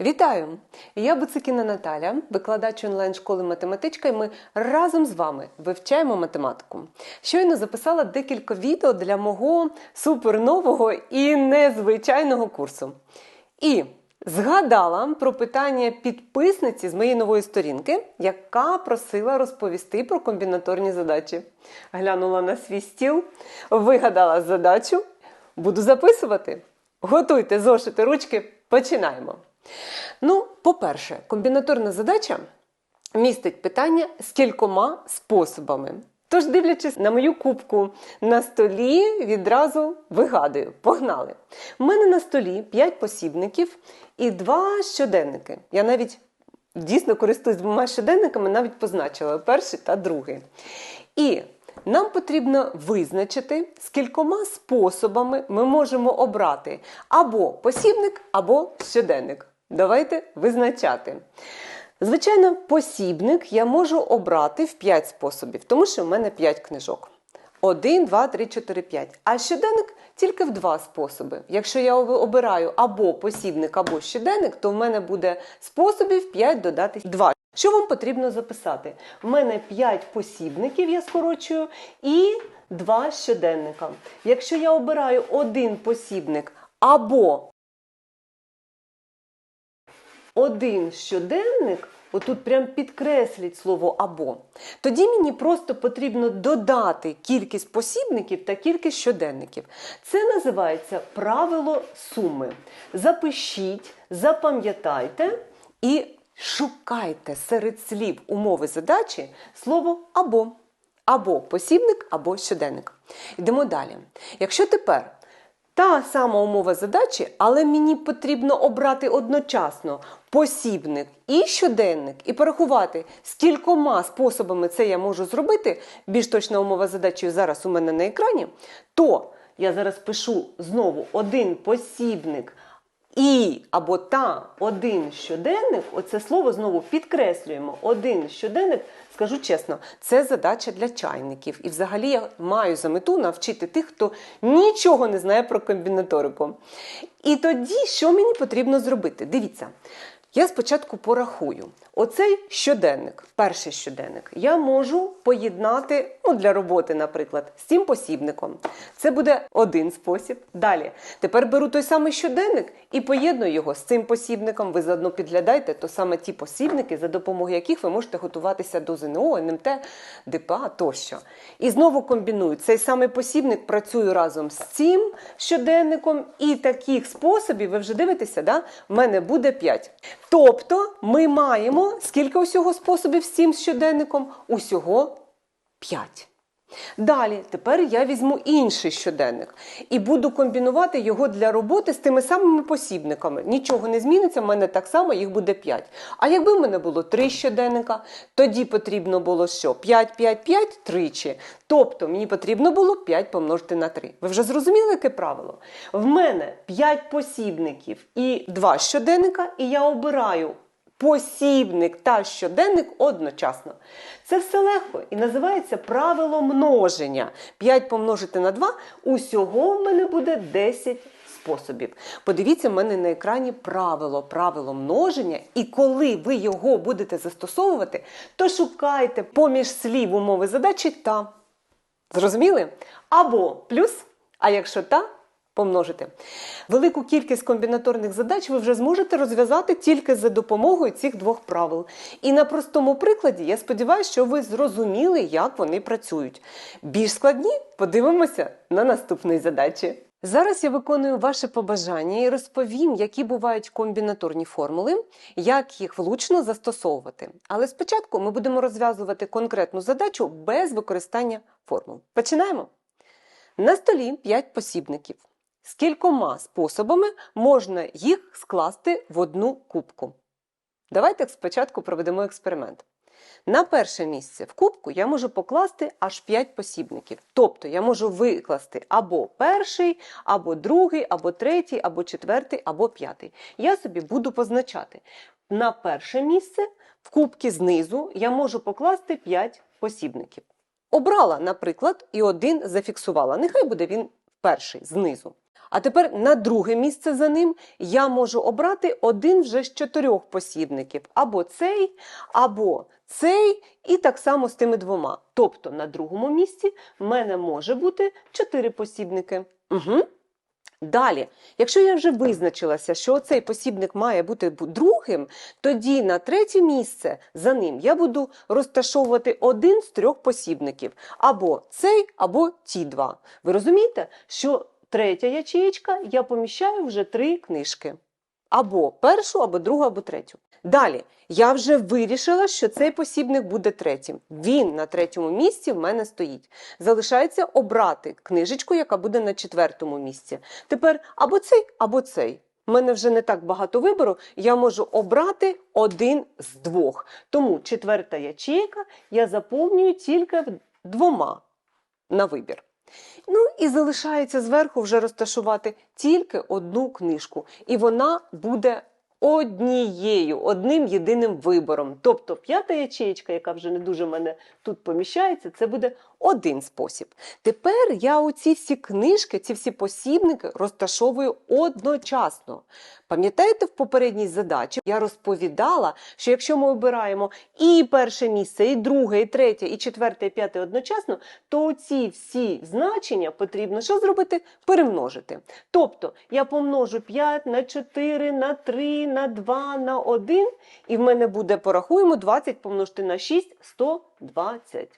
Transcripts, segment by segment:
Вітаю! Я Буцикіна Наталя, викладач онлайн-школи математичка, і ми разом з вами вивчаємо математику. Щойно записала декілька відео для мого супернового і незвичайного курсу. І згадала про питання підписниці з моєї нової сторінки, яка просила розповісти про комбінаторні задачі. Глянула на свій стіл, вигадала задачу, буду записувати. Готуйте зошити ручки, починаємо. Ну, по-перше, комбінаторна задача містить питання з кількома способами. Тож, дивлячись на мою кубку на столі, відразу вигадую. Погнали! У мене на столі 5 посібників і 2 щоденники. Я навіть дійсно користуюсь двома щоденниками, навіть позначила перший та другий. І нам потрібно визначити, з кількома способами ми можемо обрати або посібник, або щоденник. Давайте визначати. Звичайно, посібник я можу обрати в 5 способів, тому що в мене 5 книжок. 1, 2, 3, 4, 5. А щоденник тільки в два способи. Якщо я обираю або посібник, або щоденник, то в мене буде способів 5 додати 2. Що вам потрібно записати? У мене 5 посібників, я скорочую, і 2 щоденника. Якщо я обираю один посібник або один щоденник, отут прям підкресліть слово або, тоді мені просто потрібно додати кількість посібників та кількість щоденників. Це називається правило суми. Запишіть, запам'ятайте і шукайте серед слів умови задачі слово або. Або посібник, або щоденник. Йдемо далі. Якщо тепер та сама умова задачі, але мені потрібно обрати одночасно посібник і щоденник, і порахувати, скількома способами це я можу зробити, більш точна умова задачі зараз у мене на екрані, то я зараз пишу знову один посібник. І або та один щоденник, оце слово знову підкреслюємо. Один щоденник, скажу чесно, це задача для чайників. І взагалі я маю за мету навчити тих, хто нічого не знає про комбінаторику. І тоді, що мені потрібно зробити? Дивіться, я спочатку порахую. Оцей щоденник, перший щоденник, я можу поєднати ну, для роботи, наприклад, з цим посібником. Це буде один спосіб. Далі. Тепер беру той самий щоденник і поєдную його з цим посібником. Ви заодно підглядайте, то саме ті посібники, за допомогою яких ви можете готуватися до ЗНО, НМТ, ДПА тощо. І знову комбіную. Цей самий посібник працюю разом з цим щоденником, і таких способів, ви вже дивитеся, да? в мене буде 5. Тобто ми маємо скільки усього способів з цим щоденником? Усього 5. Далі, тепер я візьму інший щоденник і буду комбінувати його для роботи з тими самими посібниками. Нічого не зміниться, в мене так само їх буде 5. А якби в мене було 3 щоденника, тоді потрібно було що? 5, 5, 5 тричі. Тобто мені потрібно було 5 помножити на 3. Ви вже зрозуміли, яке правило? В мене 5 посібників і 2 щоденника, і я обираю посібник та щоденник одночасно. Це все легко і називається правило множення. 5 помножити на 2, усього в мене буде 10 способів. Подивіться, в мене на екрані правило, правило множення, і коли ви його будете застосовувати, то шукайте поміж слів умови задачі та. Зрозуміли? Або плюс, а якщо та, помножити. Велику кількість комбінаторних задач ви вже зможете розв'язати тільки за допомогою цих двох правил. І на простому прикладі я сподіваюся, що ви зрозуміли, як вони працюють. Більш складні подивимося на наступній задачі. Зараз я виконую ваше побажання і розповім, які бувають комбінаторні формули, як їх влучно застосовувати. Але спочатку ми будемо розв'язувати конкретну задачу без використання формул. Починаємо. На столі 5 посібників. З кількома способами можна їх скласти в одну кубку. Давайте спочатку проведемо експеримент. На перше місце в кубку я можу покласти аж 5 посібників. Тобто я можу викласти або перший, або другий, або третій, або четвертий, або п'ятий. Я собі буду позначати. На перше місце в кубці знизу я можу покласти 5 посібників. Обрала, наприклад, і один зафіксувала. Нехай буде він перший знизу. А тепер на друге місце за ним я можу обрати один вже з чотирьох посібників. Або цей, або цей, і так само з тими двома. Тобто на другому місці в мене може бути чотири посібники. Угу. Далі, якщо я вже визначилася, що цей посібник має бути другим, тоді на третє місце за ним я буду розташовувати один з трьох посібників. Або цей, або ті два. Ви розумієте, що третя ячеєчка я поміщаю вже три книжки. Або першу, або другу, або третю. Далі, я вже вирішила, що цей посібник буде третім. Він на третьому місці в мене стоїть. Залишається обрати книжечку, яка буде на четвертому місці. Тепер або цей, або цей. У мене вже не так багато вибору, я можу обрати один з двох. Тому четверта ячейка я заповнюю тільки двома на вибір. Ну і залишається зверху вже розташувати тільки одну книжку. І вона буде однією, одним єдиним вибором. Тобто п'ята ячеєчка, яка вже не дуже мене тут поміщається, це буде один спосіб. Тепер я оці всі книжки, ці всі посібники розташовую одночасно. Пам'ятаєте, в попередній задачі я розповідала, що якщо ми обираємо і перше місце, і друге, і третє, і четверте, і п'яте одночасно, то ці всі значення потрібно що зробити? Перемножити. Тобто я помножу 5 на 4, на 3, на 2, на 1, і в мене буде, порахуємо, 20 помножити на 6, 120.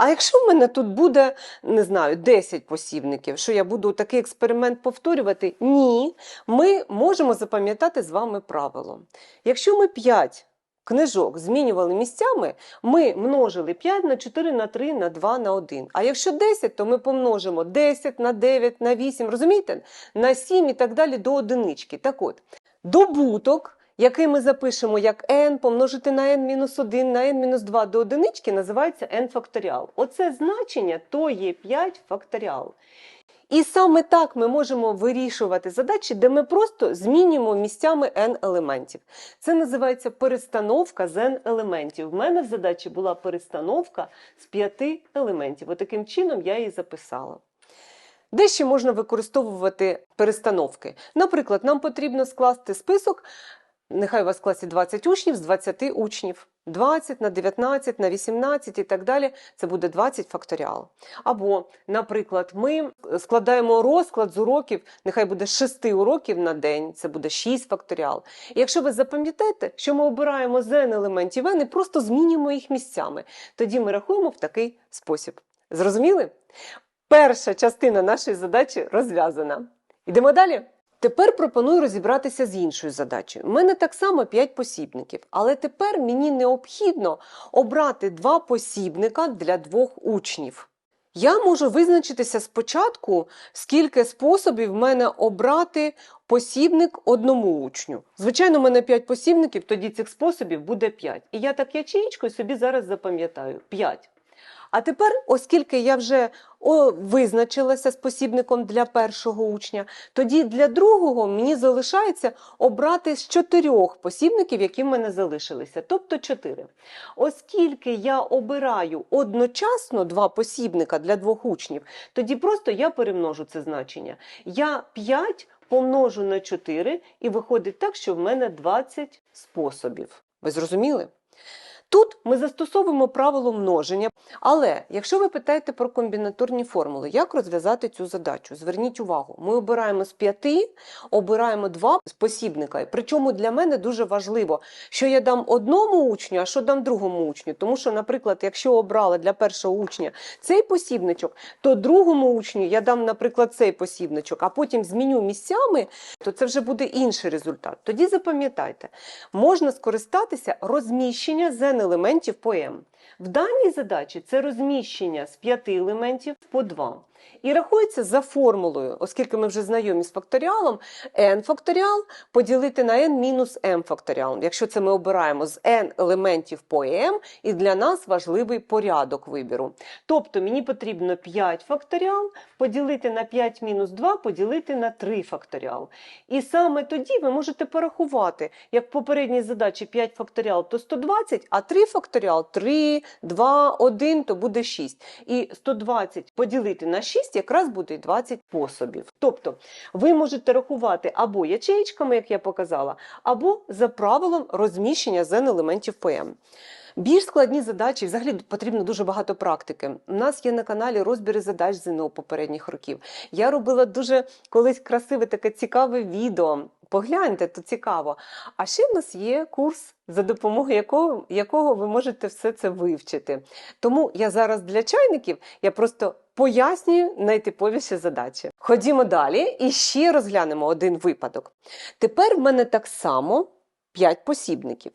А якщо в мене тут буде, не знаю, 10 посібників, що я буду такий експеримент повторювати? Ні, ми можемо запам'ятати з вами правило. Якщо ми 5 книжок змінювали місцями, ми множили 5 на 4, на 3, на 2, на 1. А якщо 10, то ми помножимо 10 на 9, на 8, розумієте? На 7 і так далі до одинички. Так от, добуток який ми запишемо як n помножити на n-1 на n-2 до одинички, називається n факторіал. Оце значення то є 5 факторіал. І саме так ми можемо вирішувати задачі, де ми просто змінюємо місцями n елементів. Це називається перестановка з n елементів. В мене в задачі була перестановка з 5 елементів. Отаким чином я її записала. Де ще можна використовувати перестановки? Наприклад, нам потрібно скласти список Нехай у вас в класі 20 учнів з 20 учнів. 20 на 19 на 18 і так далі. Це буде 20 факторіал. Або, наприклад, ми складаємо розклад з уроків, нехай буде 6 уроків на день, це буде 6 факторіал. І якщо ви запам'ятаєте, що ми обираємо з елементів n і просто змінюємо їх місцями, тоді ми рахуємо в такий спосіб. Зрозуміли? Перша частина нашої задачі розв'язана. Йдемо далі. Тепер пропоную розібратися з іншою задачею. У мене так само 5 посібників, але тепер мені необхідно обрати два посібника для двох учнів. Я можу визначитися спочатку, скільки способів в мене обрати посібник одному учню. Звичайно, в мене 5 посібників, тоді цих способів буде 5. І я так ячеїчкою собі зараз запам'ятаю 5. А тепер, оскільки я вже визначилася з посібником для першого учня, тоді для другого мені залишається обрати з чотирьох посібників, які в мене залишилися, тобто чотири. Оскільки я обираю одночасно два посібника для двох учнів, тоді просто я перемножу це значення. Я 5 помножу на 4 і виходить так, що в мене 20 способів. Ви зрозуміли? Тут ми застосовуємо правило множення, але якщо ви питаєте про комбінаторні формули, як розв'язати цю задачу? Зверніть увагу, ми обираємо з п'яти, обираємо два посібника. Причому для мене дуже важливо, що я дам одному учню, а що дам другому учню. Тому що, наприклад, якщо обрала для першого учня цей посібничок, то другому учню я дам, наприклад, цей посібничок, а потім зміню місцями, то це вже буде інший результат. Тоді запам'ятайте, можна скористатися розміщення з елементів по m. В даній задачі це розміщення з 5 елементів по 2. І рахується за формулою, оскільки ми вже знайомі з факторіалом, n факторіал поділити на n мінус m факторіал. Якщо це ми обираємо з n елементів по m, і для нас важливий порядок вибіру. Тобто мені потрібно 5 факторіал поділити на 5 мінус 2, поділити на 3 факторіал. І саме тоді ви можете порахувати, як в попередній задачі 5 факторіал то 120, а 3 факторіал 3, 2, 1 то буде 6. І 120 поділити на 6 6 якраз буде 20 пособів. Тобто ви можете рахувати або ячеєчками, як я показала, або за правилом розміщення зен елементів ПМ. Більш складні задачі, взагалі потрібно дуже багато практики. У нас є на каналі розбіри задач ЗНО попередніх років. Я робила дуже колись красиве таке цікаве відео. Погляньте, то цікаво. А ще в нас є курс, за допомогою якого, якого ви можете все це вивчити. Тому я зараз для чайників я просто пояснюю найтиповіші задачі. Ходімо далі і ще розглянемо один випадок. Тепер в мене так само 5 посібників.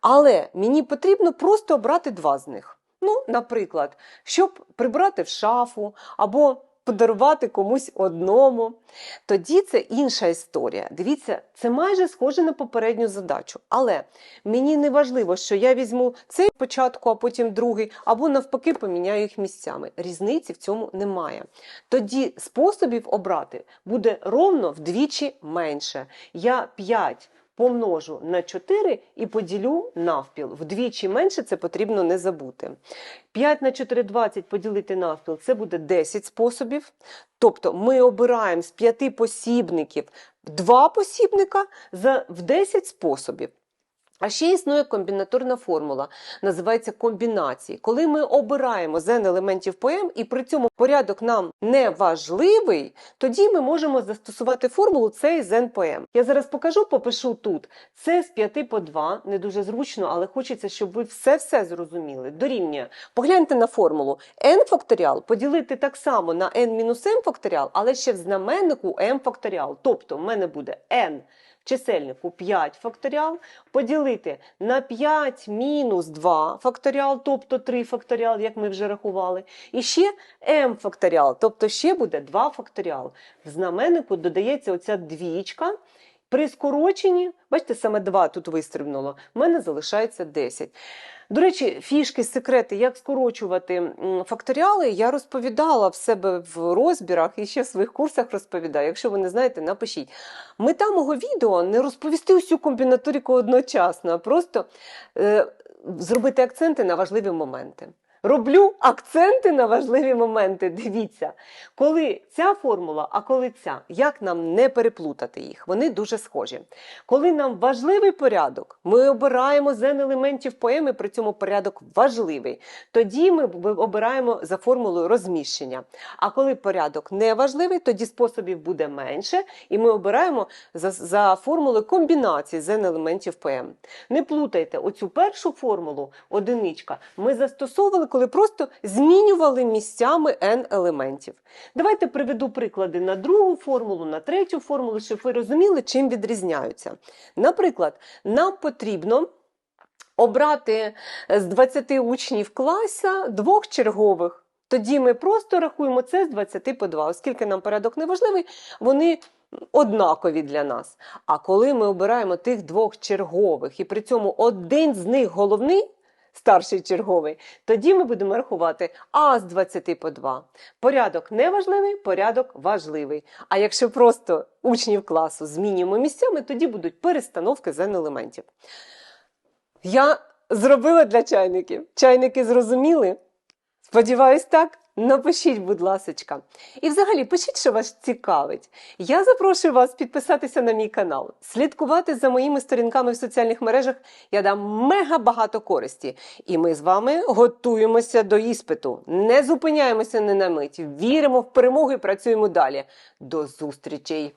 Але мені потрібно просто обрати два з них. Ну, наприклад, щоб прибрати в шафу або подарувати комусь одному. Тоді це інша історія. Дивіться, це майже схоже на попередню задачу. Але мені не важливо, що я візьму цей спочатку, а потім другий, або навпаки поміняю їх місцями. Різниці в цьому немає. Тоді способів обрати буде ровно вдвічі менше. Я 5 помножу на 4 і поділю навпіл. Вдвічі менше це потрібно не забути. 5 на 4 – 20 поділити навпіл це буде 10 способів. Тобто ми обираємо з 5 посібників 2 посібника в 10 способів. А ще існує комбінаторна формула, називається комбінації. Коли ми обираємо зен елементів ПМ і при цьому порядок нам не важливий, тоді ми можемо застосувати формулу і зен ПМ. Я зараз покажу, попишу тут. Це з 5 по 2, не дуже зручно, але хочеться, щоб ви все-все зрозуміли. Дорівнює. Погляньте на формулу. n факторіал поділити так само на n-m факторіал, але ще в знаменнику m факторіал. Тобто в мене буде n чисельнику 5 факторіал, поділити на 5 мінус 2 факторіал, тобто 3 факторіал, як ми вже рахували. І ще m факторіал, тобто ще буде 2 факторіал. В знаменнику додається оця двічка. При скороченні, бачите, саме 2 тут вистрибнуло, в мене залишається 10. До речі, фішки, секрети, як скорочувати факторіали, я розповідала в себе в розбірах і ще в своїх курсах розповідаю. Якщо ви не знаєте, напишіть. Мета мого відео не розповісти усю комбінаторіку одночасно, а просто е, зробити акценти на важливі моменти. Роблю акценти на важливі моменти. Дивіться, коли ця формула, а коли ця, як нам не переплутати їх? Вони дуже схожі. Коли нам важливий порядок, ми обираємо зен елементів поеми, при цьому порядок важливий. Тоді ми обираємо за формулою розміщення. А коли порядок не важливий, тоді способів буде менше, і ми обираємо за, за формулою комбінації зен елементів ПМ. Не плутайте оцю першу формулу, одиничка, ми застосовували, коли просто змінювали місцями n елементів. Давайте приведу приклади на другу формулу, на третю формулу, щоб ви розуміли, чим відрізняються. Наприклад, нам потрібно обрати з 20 учнів класа двох чергових. Тоді ми просто рахуємо це з 20 по 2. Оскільки нам порядок не важливий, вони однакові для нас. А коли ми обираємо тих двох чергових, і при цьому один з них головний, старший черговий, тоді ми будемо рахувати А з 20 по 2. Порядок неважливий, порядок важливий. А якщо просто учнів класу змінюємо місцями, тоді будуть перестановки зен елементів. Я зробила для чайників. Чайники зрозуміли? Сподіваюсь, так. Напишіть, будь ласочка. І взагалі пишіть, що вас цікавить. Я запрошую вас підписатися на мій канал, слідкувати за моїми сторінками в соціальних мережах. Я дам мега багато користі. І ми з вами готуємося до іспиту. Не зупиняємося ні на мить. Віримо в перемогу і працюємо далі. До зустрічей!